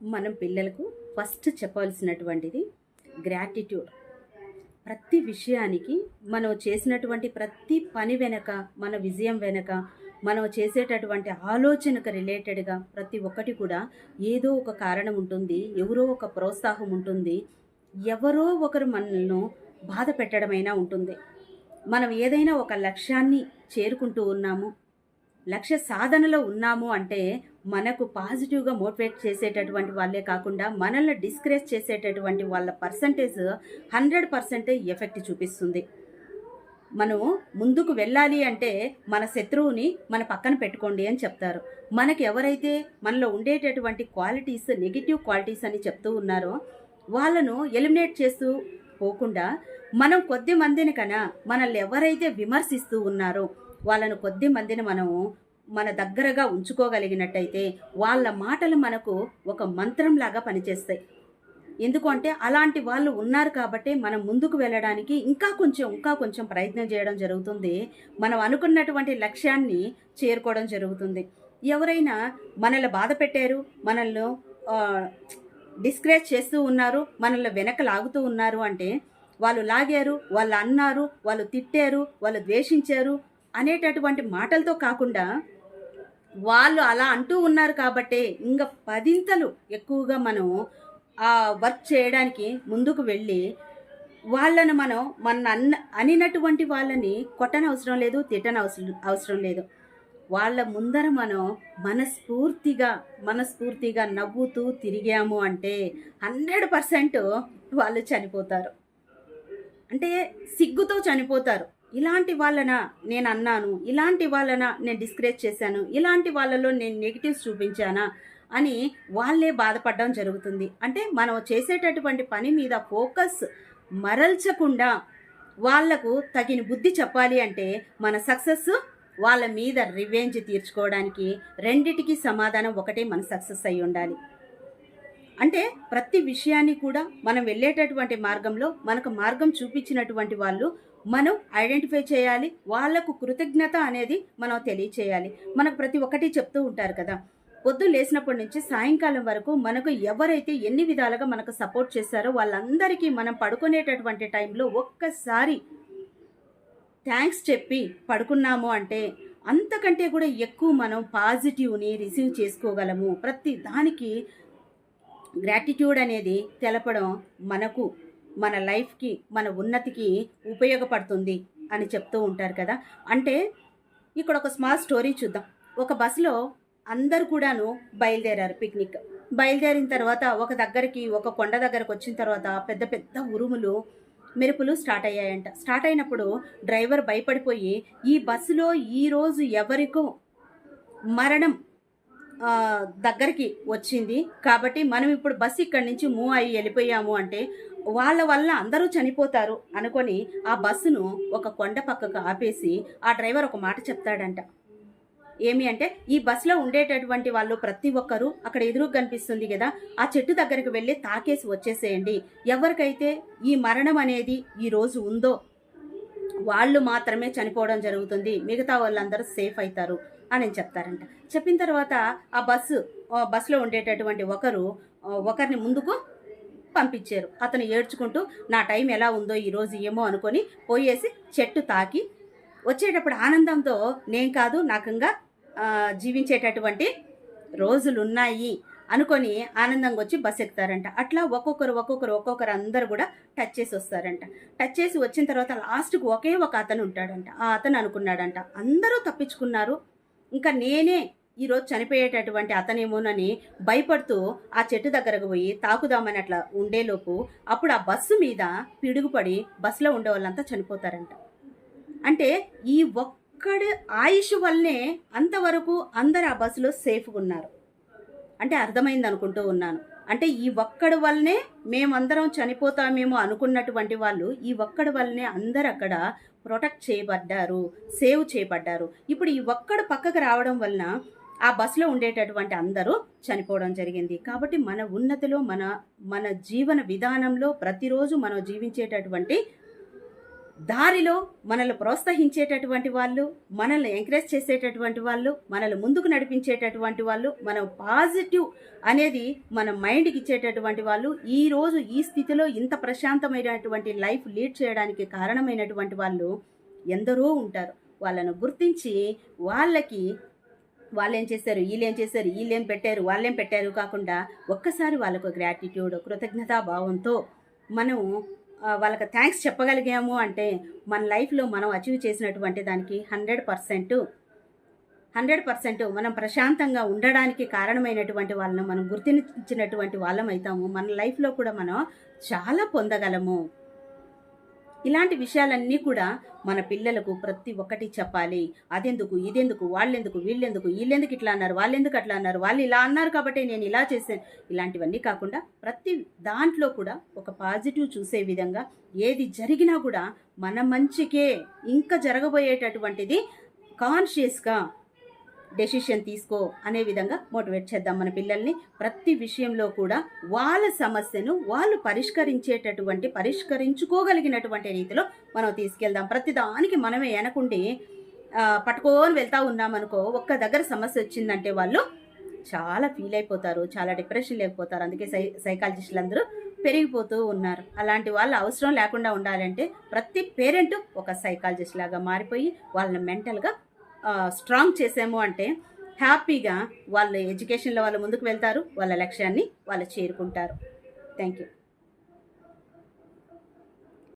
మనం పిల్లలకు first చెప్పాల్సినటువంటిది gratitude. ప్రతి విషయానికి మనం చేసినటువంటి ప్రతి పని వెనక మన విజయం వెనక మనం చేసేటటువంటి ఆలోచనకు రిలేటెడ్గా ప్రతి ఒక్కటి కూడా ఏదో ఒక కారణం ఉంటుంది ఎవరో ఒక ప్రోత్సాహం ఉంటుంది ఎవరో ఒకరు మనల్ని బాధ పెట్టడమైనా ఉంటుంది. మనం ఏదైనా ఒక లక్ష్యాన్ని చేరుకుంటూ ఉన్నాము లక్ష్య సాధనలో ఉన్నాము అంటే మనకు పాజిటివ్గా మోటివేట్ చేసేటటువంటి వాళ్ళే కాకుండా మనల్ని డిస్కరేజ్ చేసేటటువంటి వాళ్ళ పర్సంటేజ్ హండ్రెడ్ పర్సెంటే ఎఫెక్ట్ చూపిస్తుంది. మనం ముందుకు వెళ్ళాలి అంటే మన శత్రువుని మన పక్కన పెట్టుకోండి అని చెప్తారు. మనకు ఎవరైతే మనలో ఉండేటటువంటి క్వాలిటీస్ నెగిటివ్ క్వాలిటీస్ అని చెప్తూ ఉన్నారో వాళ్ళను ఎలిమినేట్ చేస్తూ పోకుండా మనం కొద్ది మందిని కన్నా మనల్ని ఎవరైతే విమర్శిస్తూ ఉన్నారో వాళ్ళను కొద్ది మందిని మనము మన దగ్గరగా ఉంచుకోగలిగినట్టయితే వాళ్ళ మాటలు మనకు ఒక మంత్రంలాగా పనిచేస్తాయి. ఎందుకంటే అలాంటి వాళ్ళు ఉన్నారు కాబట్టి మనం ముందుకు వెళ్ళడానికి ఇంకా కొంచెం ఇంకా కొంచెం ప్రయత్నం చేయడం జరుగుతుంది. మనం అనుకున్నటువంటి లక్ష్యాన్ని చేరుకోవడం జరుగుతుంది. ఎవరైనా మనల్ని బాధ పెట్టారు మనల్ని డిస్కరేజ్ చేస్తూ ఉన్నారు మనల్ని వెనక లాగుతూ ఉన్నారు అంటే వాళ్ళు లాగారు వాళ్ళు అన్నారు వాళ్ళు తిట్టారు వాళ్ళు ద్వేషించారు అనేటటువంటి మాటలతో కాకుండా వాళ్ళు అలా అంటూ ఉన్నారు కాబట్టే ఇంకా పదింతలు ఎక్కువగా మనం ఆ వర్క్ చేయడానికి ముందుకు వెళ్ళి వాళ్ళను మనం మన అన్న అనినటువంటి వాళ్ళని కొట్టనవసరం లేదు తిట్టనవసరం అవసరం లేదు. వాళ్ళ ముందర మనం మనస్ఫూర్తిగా మనస్ఫూర్తిగా నవ్వుతూ తిరిగాము అంటే హండ్రెడ్ పర్సెంట్ వాళ్ళు చనిపోతారు. అంటే సిగ్గుతో చనిపోతారు. ఇలాంటి వాళ్ళన నేను అన్నాను ఇలాంటి వాళ్ళన నేను డిస్కరేజ్ చేశాను ఇలాంటి వాళ్ళలో నేను నెగిటివ్స్ చూపించానా అని వాళ్ళే బాధపడడం జరుగుతుంది. అంటే మనం చేసేటటువంటి పని మీద ఫోకస్ మరల్చకుండా వాళ్ళకు తగిన బుద్ధి చెప్పాలి అంటే మన సక్సెస్ వాళ్ళ మీద రివెంజ్ తీర్చుకోవడానికి రెండిటికి సమాధానం ఒకటే మన సక్సెస్ అయి ఉండాలి. అంటే ప్రతి విషయాన్ని కూడా మనం వెళ్ళేటటువంటి మార్గంలో మనకు మార్గం చూపించినటువంటి వాళ్ళు మనం ఐడెంటిఫై చేయాలి వాళ్ళకు కృతజ్ఞత అనేది మనం తెలియచేయాలి. మనకు ప్రతి ఒక్కటి చెప్తూ ఉంటారు కదా. పొద్దు లేచినప్పటి నుంచి సాయంకాలం వరకు మనకు ఎవరైతే ఎన్ని విధాలుగా మనకు సపోర్ట్ చేశారో వాళ్ళందరికీ మనం పడుకునేటటువంటి టైంలో ఒక్కసారి థ్యాంక్స్ చెప్పి పడుకున్నాము అంటే అంతకంటే కూడా ఎక్కువ మనం పాజిటివ్ని రిసీవ్ చేసుకోగలము. ప్రతి దానికి గ్రాటిట్యూడ్ అనేది తెలపడం మనకు మన లైఫ్కి మన ఉన్నతికి ఉపయోగపడుతుంది అని చెప్తూ ఉంటారు కదా. అంటే ఇక్కడ ఒక స్మాల్ స్టోరీ చూద్దాం. ఒక బస్సులో అందరు కూడాను బయలుదేరారు పిక్నిక్. బయలుదేరిన తర్వాత ఒక దగ్గరికి ఒక కొండ దగ్గరకు వచ్చిన తర్వాత పెద్ద పెద్ద ఉరుములు మెరుపులు స్టార్ట్ అయ్యాయంట. స్టార్ట్ అయినప్పుడు డ్రైవర్ భయపడిపోయి ఈ బస్సులో ఈరోజు ఎవరికో మరణం దగ్గరికి వచ్చింది. కాబట్టి మనం ఇప్పుడు బస్సు ఇక్కడి నుంచి మూవ్ అయ్యి వెళ్ళిపోయాము అంటే వాళ్ళ వల్ల అందరూ చనిపోతారు అనుకొని ఆ బస్సును ఒక కొండ పక్కకు ఆపేసి ఆ డ్రైవర్ ఒక మాట చెప్తాడంట. ఏమి అంటే ఈ బస్సులో ఉండేటటువంటి వాళ్ళు ప్రతి ఒక్కరూ అక్కడ ఎదురుగా కనిపిస్తుంది కదా ఆ చెట్టు దగ్గరికి వెళ్ళి తాకేసి వచ్చేసేయండి. ఎవరికైతే ఈ మరణం అనేది ఈ రోజు ఉందో వాళ్ళు మాత్రమే చనిపోవడం జరుగుతుంది. మిగతా వాళ్ళందరూ సేఫ్ అవుతారు అని చెప్తారంట. చెప్పిన తర్వాత ఆ బస్సు బస్సులో ఉండేటటువంటి ఒకరు ఒకరిని ముందుకు పంపించారు. అతను ఏడ్చుకుంటూ నా టైం ఎలా ఉందో ఈరోజు ఏమో అనుకొని పోయేసి చెట్టు తాకి వచ్చేటప్పుడు ఆనందంతో నేను కాదు నాకంగా జీవించేటటువంటి రోజులు ఉన్నాయి అనుకొని ఆనందంగా వచ్చి బస్ ఎక్కుతారంట అట్లా ఒక్కొక్కరు ఒక్కొక్కరు ఒక్కొక్కరు అందరు కూడా టచ్ చేసి వస్తారంట. టచ్ చేసి వచ్చిన తర్వాత లాస్ట్కి ఒకే ఒక అతను ఉంటాడంట. ఆ అతను అనుకున్నాడంట అందరూ తప్పించుకున్నారు. ఇంకా నేనే ఈరోజు చనిపోయేటటువంటి అతనేమోనని భయపడుతూ ఆ చెట్టు దగ్గరకు పోయి తాకుదామని అట్లా ఉండేలోపు అప్పుడు ఆ బస్సు మీద పిడుగుపడి బస్సులో ఉండే వాళ్ళంతా చనిపోతారంట. అంటే ఈ ఒక్కడి ఆయుష్ వల్లనే అంతవరకు అందరు ఆ బస్సులో సేఫ్గా ఉన్నారు. అంటే అర్థమైంది అనుకుంటూ ఉన్నాను. అంటే ఈ ఒక్కడి వల్లనే మేమందరం చనిపోతామేమో అనుకున్నటువంటి వాళ్ళు ఈ ఒక్కడి వల్లనే అందరు అక్కడ ప్రొటెక్ట్ చేయబడ్డారు సేవ్ చేయబడ్డారు. ఇప్పుడు ఈ ఒక్కడు పక్కకు రావడం వలన ఆ బస్సులో ఉండేటటువంటి అందరూ చనిపోవడం జరిగింది. కాబట్టి మన ఉన్నతిలో మన మన జీవన విధానంలో ప్రతిరోజు మనం జీవించేటటువంటి దారిలో మనల్ని ప్రోత్సహించేటటువంటి వాళ్ళు మనల్ని ఎంకరేజ్ చేసేటటువంటి వాళ్ళు మనల్ని ముందుకు నడిపించేటటువంటి వాళ్ళు మన పాజిటివ్ అనేది మన మైండ్కి ఇచ్చేటటువంటి వాళ్ళు ఈరోజు ఈ స్థితిలో ఇంత ప్రశాంతమైనటువంటి లైఫ్ లీడ్ చేయడానికి కారణమైనటువంటి వాళ్ళు ఎందరో ఉంటారు. వాళ్ళను గుర్తించి వాళ్ళకి వాళ్ళేం చేశారు? వీళ్ళేం చేశారు? వీళ్ళేం పెట్టారు? వాళ్ళేం పెట్టారు? కాకుండా ఒక్కసారి వాళ్ళకు గ్రాటిట్యూడ్ కృతజ్ఞతా భావంతో మనం వాళ్ళకి థ్యాంక్స్ చెప్పగలిగాము అంటే మన లైఫ్లో మనం అచీవ్ చేసినటువంటి దానికి హండ్రెడ్ పర్సెంట్ హండ్రెడ్ పర్సెంట్ మనం ప్రశాంతంగా ఉండడానికి కారణమైనటువంటి వాళ్ళను మనం గుర్తించినటువంటి వాళ్ళం అవుతాము. మన లైఫ్లో కూడా మనం చాలా పొందగలము. ఇలాంటి విషయాలన్నీ కూడా మన పిల్లలకు ప్రతి ఒక్కటి చెప్పాలి. అదెందుకు? ఇదెందుకు? వాళ్ళెందుకు? వీళ్ళెందుకు? వీళ్ళెందుకు ఇట్లా అన్నారు? వాళ్ళెందుకు అట్లా అన్నారు? వాళ్ళు ఇలా అన్నారు కాబట్టి నేను ఇలా చేశాను. ఇలాంటివన్నీ కాకుండా ప్రతి దాంట్లో కూడా ఒక పాజిటివ్ చూసే విధంగా ఏది జరిగినా కూడా మన మంచికే. ఇంకా జరగబోయేటటువంటిది కాన్షియస్గా డెసిషన్ తీసుకో అనే విధంగా మోటివేట్ చేద్దాం మన పిల్లల్ని. ప్రతి విషయంలో కూడా వాళ్ళ సమస్యను వాళ్ళు పరిష్కరించేటటువంటి పరిష్కరించుకోగలిగినటువంటి రీతిలో మనం తీసుకెళ్దాం. ప్రతి దానికి మనమే వెనకుండి పట్టుకొని వెళ్తా ఉన్నామనుకో ఒక్క దగ్గర సమస్య వచ్చిందంటే వాళ్ళు చాలా ఫీల్ అయిపోతారు చాలా డిప్రెషన్ లేకపోతారు అందుకే సై సైకాలజిస్టులు అందరూ పెరిగిపోతూ ఉన్నారు. అలాంటి వాళ్ళ అవసరం లేకుండా ఉండాలంటే ప్రతి పేరెంట్ ఒక సైకాలజిస్ట్ లాగా మారిపోయి వాళ్ళని మెంటల్గా స్ట్రాంగ్ చేసాము అంటే హ్యాపీగా వాళ్ళ ఎడ్యుకేషన్లో వాళ్ళు ముందుకు వెళ్తారు వాళ్ళ లక్ష్యాన్ని వాళ్ళు చేరుకుంటారు. Thank you